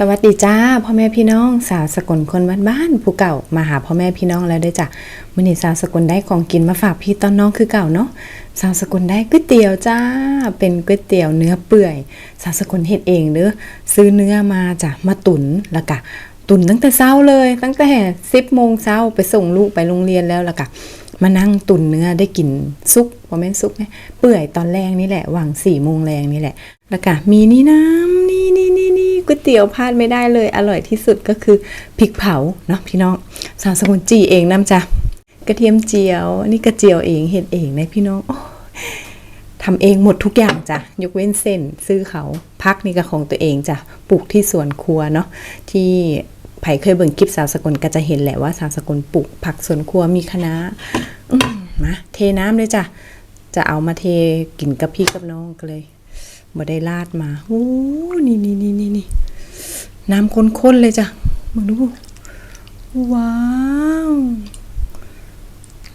สวัสดีจ้าพ่อแม่พี่น้องสาวสกลคนบ้านบ้านผู้เก่ามาหาพ่อแม่พี่น้องแล้วด้วยจ้ะมื้อนี้สาวสกลได้ของกินมาฝากพี่ตอนน้องคือเก่าเนาะสาวสกลได้ก๋วยเตี๋ยวจ้า เป็นก๋วยเตี๋ยวเนื้อเปื่อย สาวสกลเฮ็ดเองเด้อซื้อเนื้อมาจ้ะมาตุ๋นแล้วก็ตุ๋นตั้งแต่เช้าเลย ตั้งแต่10โมงเช้าไปส่งลูกไปโรงเรียนแล้วล้วก็มานั่งตุนเนื้อได้กินซุปบ่แม่นซุปไหมเปื่อยตอนแรกนี่แหละหว่าง4โมงแรงนี่แหละล้วก็มีนี่น้ำนี่นี่นี่ ก๋วยเตี๋ยวพลาดไม่ได้เลย อร่อยที่สุดก็คือพริกเผาเนาะพี่น้องสาวสกุลจีเองน้ำจ้ะกระเทียมเจียวนี่กระเจียวเองเห็ดเองนะพี่น้องอทำเองหมดทุกอย่างจ้ะยกเว้นเส้นซื้อเขาพักนี่ก็ของตัวเองจ้ะปลูกที่สวนครัวเนาะที่ไผ่เคยเบิ่งคลิปสาวสกลก็จะเห็นแหละว่าสาวสกลปลูกผักสวนครัวมีคะน้ามาเทน้ำเลยจ้ะจะเอามาเทกินกับพี่กับน้องก็เลย บ่ได้ลาดมาโอ้นี่นี่นี่นี่นี่น้ำข้นๆเลยจ้ะมาดู ว้าว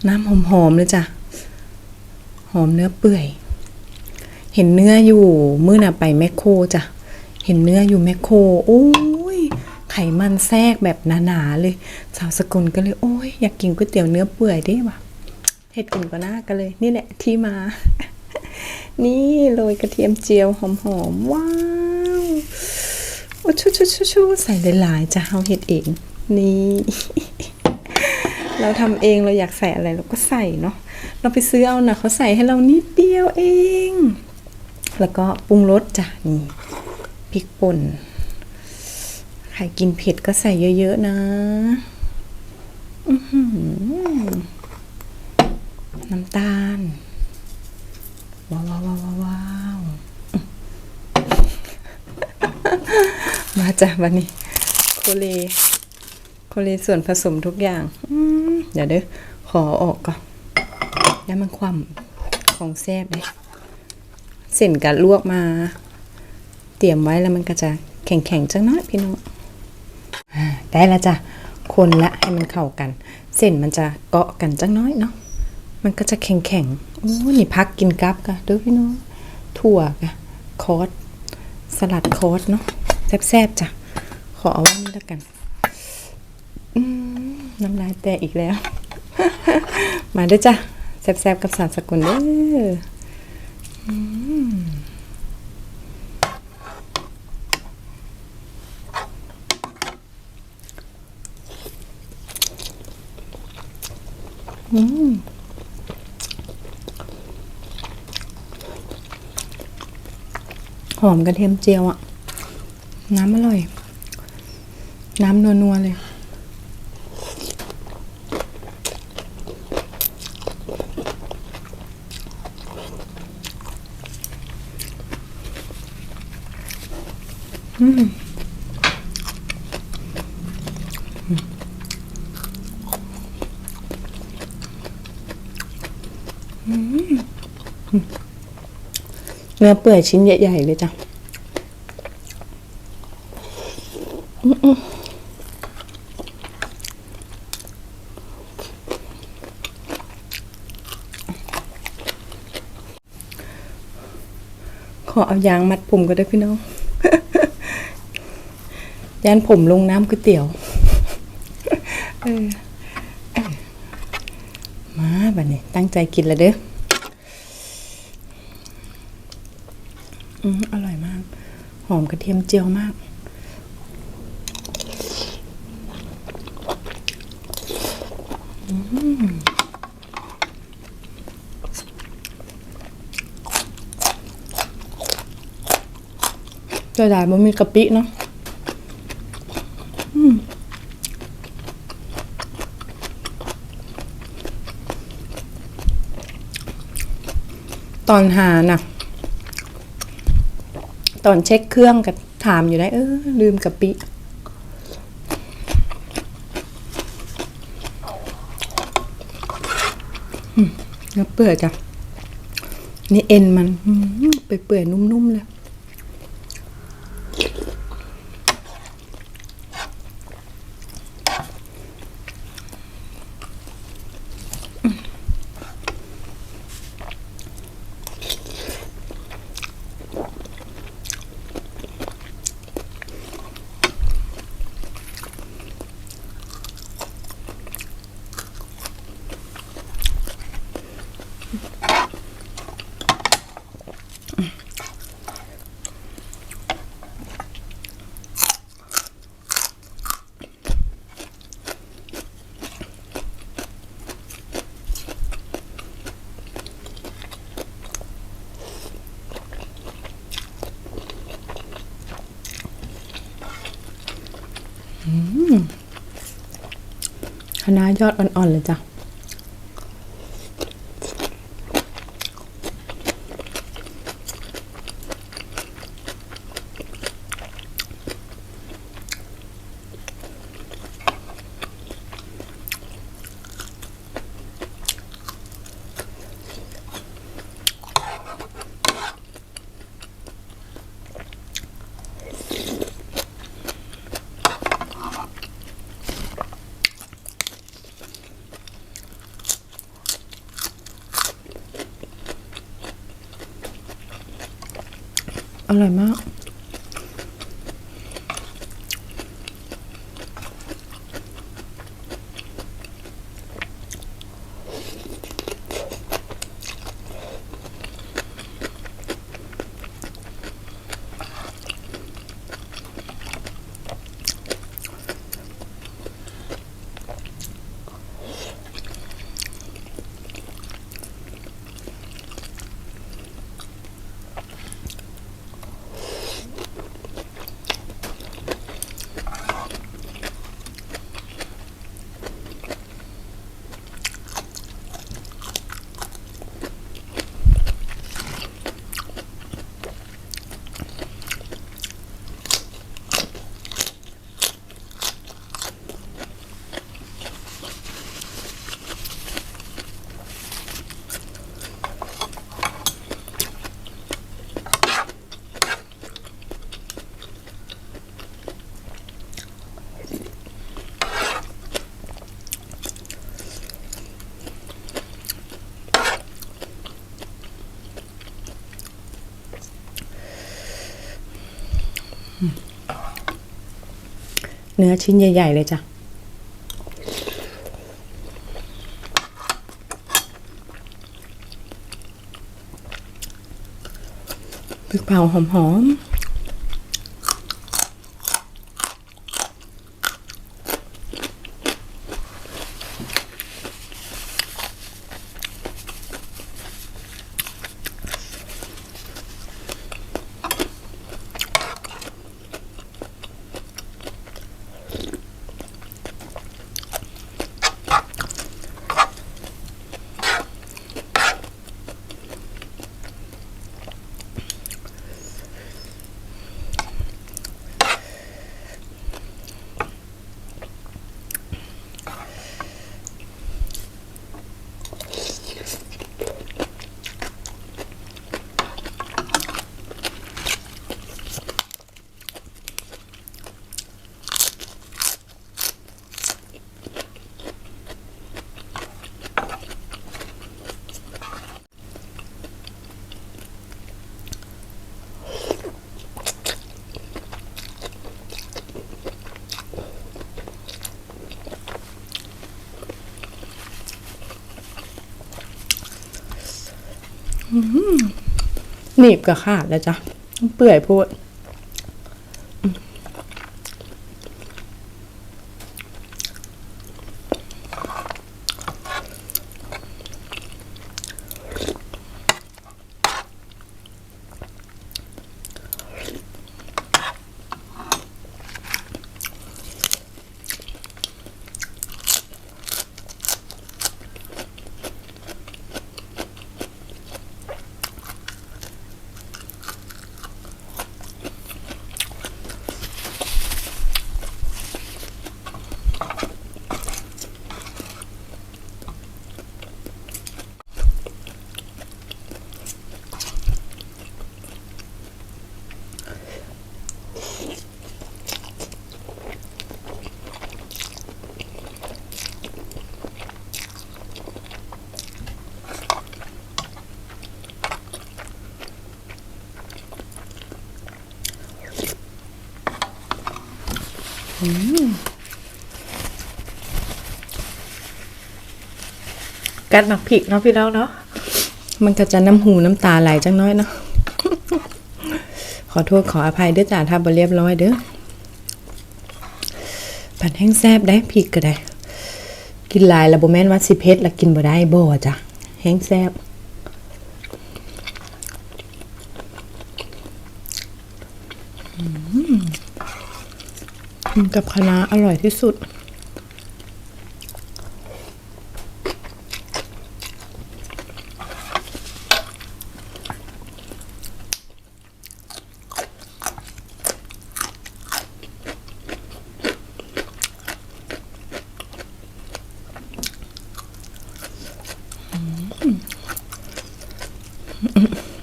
น้ำหอมๆเลยจ้ะ หอมเนื้อเปื่อย เห็นเนื้ออยู่เมื้อน่ะไปแมคโครจ้ะ เห็นเนื้ออยู่แมคโครโอ้ยไขมันแทรกแบบหนาๆเลย สาวสกุลก็เลย โอ้ยอยากกินก๋วยเตี๋ยวเนื้อเปื่อยเด้ว่ะเฮ็ดกินก็น่ากันเลย นี่แหละที่มา นี่โรยกระเทียมเจียวหอมๆว้าวโอ้ชูชูชูชูใส่หลายๆจะเอาเห็ดเอง นี่ เราทำเองเราอยากใส่อะไรเราก็ใส่เนาะเราไปซื้อเอานะเขาใส่ให้เรานิดเดียวเอง แล้วก็ปรุงรสจ้ะนี่พริกป่นใครกินเผ็ดก็ใส่เยอะๆนะน้ำตาล ว้าวว้าวว้าววาวมาจ้ะวันนี้โคเลโคเลส่วนผสมทุกอย่างอืมเดี๋ยวเด้อขอออกก่อนแล้วมันความของแซบเลยเส้นกัลวกมา เตรียมไว้แล้วมันก็จะแข็งๆจังน้อยพี่น้องได้แล้วจ้ะคนละให้มันเข้ากัน เส้นมันจะเกาะกันจังน้อยเนาะมันก็จะแข็งแข็งๆ โอ้นี่พักกินกับกะเด้อพี่น้องถั่วกะคอสสลัดคอสเนาะแซ่บๆจ้ะ ขอเอาไว้นี่แล้วกันน้ำลายแตกอีกแล้ว มาด้อจ้ะแซ่บๆกับสารสกุลเด้ออืม อืมหอมกระเทียมเจียวอะน้ำอร่อย น้ำนัวๆเลยอืมอืมเนื้อเปื่อยชิ้นใหญ่ๆเลยจ้ะขอเอายางมัดผมก็ได้พี่น้องยันผมลงน้ำก๋วยเตี๋ยวมาบัดนี้ตั้งใจกินแล้วเด้อ อืมอร่อยมาก หอมกระเทียมเจียวมากจะได้บ่มีกะปิเนาะตอนหาน่ะ ตอนเช็คเครื่องกับถามอยู่ได้ เออ ลืมกะปิเนื้อเปื่อยจ้ะ นี่เอ็นมันเปื่อยๆนุ่มๆเลย อ คณะยอดอ่อนๆเลยจ้ะ อร่อยมาก เนื้อชิ้นใหญ่ ๆ เลยจ้ะ พริกเผาหอม ๆ หนีบกับขาดแล้วจ้ะเปื่อยพูด กัดหมักผิกเนาะพี่น้องเนาะมันก็จะน้ำหูน้ำตาไหลจังน้อยเนาะขอโทษขออภัยเด้อจ้าถ้าบ่เรียบร้อยเด้อผัดแห้งแซบได้พริกก็ได้ กินลายล้วบ่แม่นว่าสิเผ็ดแล้วกินบ่ได้บ่จ้ะแห้งแซบ กินกับคะน้าอร่อยที่สุด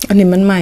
อันนี้มันใหม่